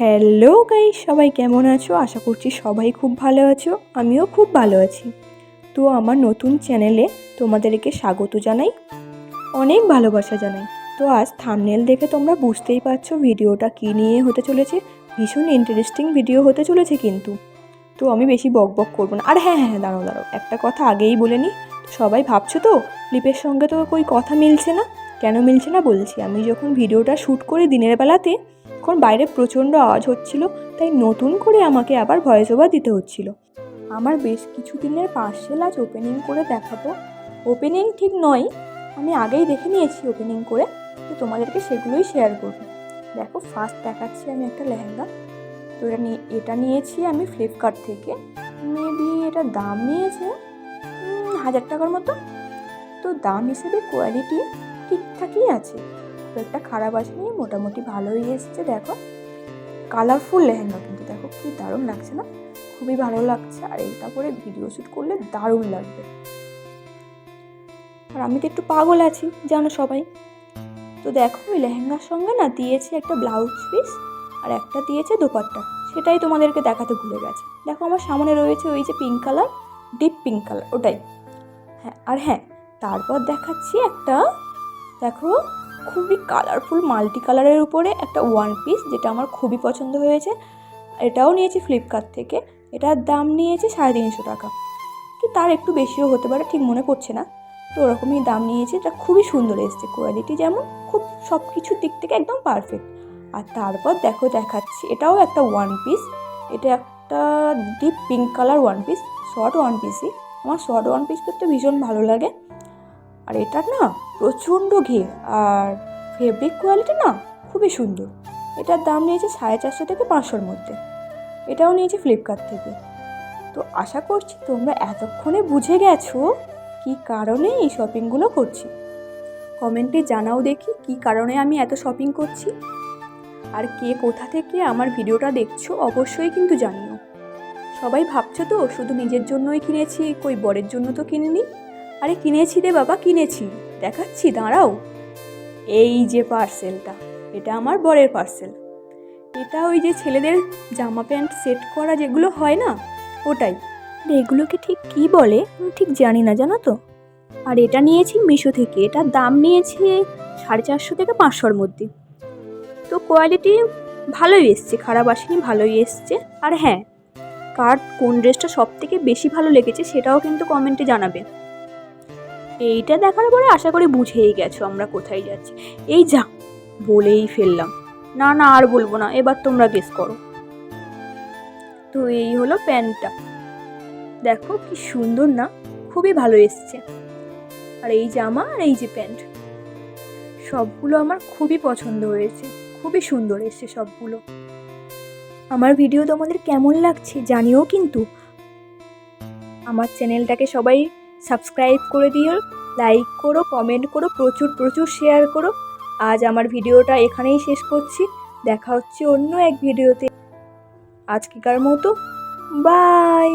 Hello guy সবাই কেমন আছো? আশা করছি সবাই খুব ভালো আছো, আমিও খুব ভালো আছি। তো আমার নতুন চ্যানেলে তোমাদেরকে স্বাগত জানাই, অনেক ভালোবাসা জানাই। তো আজ থামনেল দেখে তোমরা বুঝতেই পারছ ভিডিওটা কী নিয়ে হতে চলেছে, ভীষণ ইন্টারেস্টিং ভিডিও হতে চলেছে কিন্তু। তো আমি বেশি বক বক করব না। আর হ্যাঁ হ্যাঁ দাঁড়ো দাঁড়াও দাঁড়াও, একটা কথা আগেই বলে নিই সবাই ভাবছ তো, লিপের সঙ্গে তো কই কথা মিলছে না? কেন মিলছে না বলছি। আমি যখন ভিডিওটা শ্যুট করি দিনের বেলাতে, তখন বাইরে প্রচণ্ড আওয়াজ হচ্ছিল, তাই নতুন করে আমাকে আবার ভয়েস ওভার দিতে হচ্ছিল। আমার বেশ কিছু দিনের পার্সেল আজ ওপেনিং করে দেখাবো। ওপেনিং ঠিক নয়, আমি আগেই দেখে নিয়েছি ওপেনিং করে, তো তোমাদেরকে সেগুলোই শেয়ার করব। দেখো ফার্স্ট দেখাচ্ছি আমি একটা লেহেঙ্গা। তো এটা নিয়ে, এটা নিয়েছি আমি ফ্লিপকার্ট থেকে। মেবি এটা দাম নিয়েছে হাজার টাকার মতো। তো দাম হিসেবে কোয়ালিটি ঠিকঠাকই আছে। একটা খারাপ আসেনি মোটামুটি ভালোই এসছে, দেখো। কালারফুল লেহেঙ্গা কিন্তু, দেখো কি দারুণ লাগছে না? খুবই ভালো লাগছে, আর এইটা পরে ভিডিও শ্যুট করলে দারুণ লাগবে। আর আমি তো একটু পাগল আছি, জানো সবাই? তো দেখো, ওই লেহেঙ্গার সঙ্গে না দিয়েছে একটা ব্লাউজ পিস আর একটা দিয়েছে দোপাট্টা। সেটাই তোমাদেরকে দেখাতে ভুলে গেছে। দেখো, আমার সামনে রয়েছে ওই যে pink colour deep pink colour ওটাই। হ্যাঁ আর হ্যাঁ তারপর দেখাচ্ছি একটা দেখো, খুবই কালারফুল মাল্টি কালারের উপরে একটা ওয়ান পিস যেটা আমার খুবই পছন্দ হয়েছে। এটাও নিয়েছি ফ্লিপকার্ট থেকে। এটার দাম নিয়েছে সাড়ে তিনশো টাকা। কি তার একটু বেশিও হতে পারে, ঠিক মনে পড়ছে না। তো ওরকমই দাম নিয়েছে। এটা খুবই সুন্দর এসছে কোয়ালিটি যেমন, খুব সব কিছুর দিক থেকে একদম পারফেক্ট আর তারপর দেখো, দেখাচ্ছি, এটাও একটা ওয়ান পিস এটা একটা deep pink colour one piece short one পিসই আমার শর্ট ওয়ান পিস করতে ভীষণ ভালো লাগে। আর এটার না প্রচণ্ড ঘের আর ফেব্রিক কোয়ালিটি না খুবই সুন্দর। এটার দাম নিয়েছে সাড়ে চারশো থেকে পাঁচশোর মধ্যে। এটাও নিয়েছি ফ্লিপকার্ট থেকে। তো আশা করছি তোমরা এতক্ষণে বুঝে গেছো কী কারণে এই শপিংগুলো করছি। কমেন্টে জানাও দেখি কী কারণে আমি এত শপিং করছি। আর কে কোথা থেকে আমার ভিডিওটা দেখছ অবশ্যই কিন্তু জানিও। সবাই ভাবছ তো, শুধু নিজের জন্যই কিনেছি, কই বরের জন্য তো কিনিনি? আরে কিনেছি রে বাবা, কিনেছি। দেখাচ্ছি, দাঁড়াও। এই যে পার্সেলটা, এটা আমার বরের পার্সেল। এটা ওই যে ছেলেদের জামা প্যান্ট সেট করা যেগুলো হয় না, ওটাই। এগুলোকে ঠিক কি বলে? আমি ঠিক জানি না, জানো তো? আর এটা নিয়েছি মিশো থেকে। এটার দাম নিয়েছে সাড়ে চারশো থেকে পাঁচশোর মধ্যে। তো কোয়ালিটি ভালোই এসছে, খারাপ আসেনি, ভালোই এসছে। আর হ্যাঁ কার কোন ড্রেসটা সব থেকে বেশি ভালো লেগেছে সেটাও কিন্তু কমেন্টে জানাবে। এইটা দেখার পরে আশা করি বুঝেই গেছো আমরা কোথায় যাচ্ছি। এই যা, বলেই ফেললাম। না না, আর বলব না, এবার তোমরা গেস করো। তো এই হলো প্যান্টটা। দেখো কি সুন্দর না, খুবই ভালো এসছে। আর এই জামা আর এই যে প্যান্ট, সবগুলো আমার খুবই পছন্দ হয়েছে। খুবই সুন্দর এসছে সবগুলো। আমার ভিডিও তোমাদের কেমন লাগছে জানিও কিন্তু। আমার চ্যানেলটাকে সবাই সাবস্ক্রাইব করে দিও, লাইক করো, কমেন্ট করো, প্রচুর প্রচুর শেয়ার করো। আজ আমার ভিডিওটা এখানেই শেষ করছি। দেখা হচ্ছে অন্য এক ভিডিওতে। আজকেকার মতো, বাই!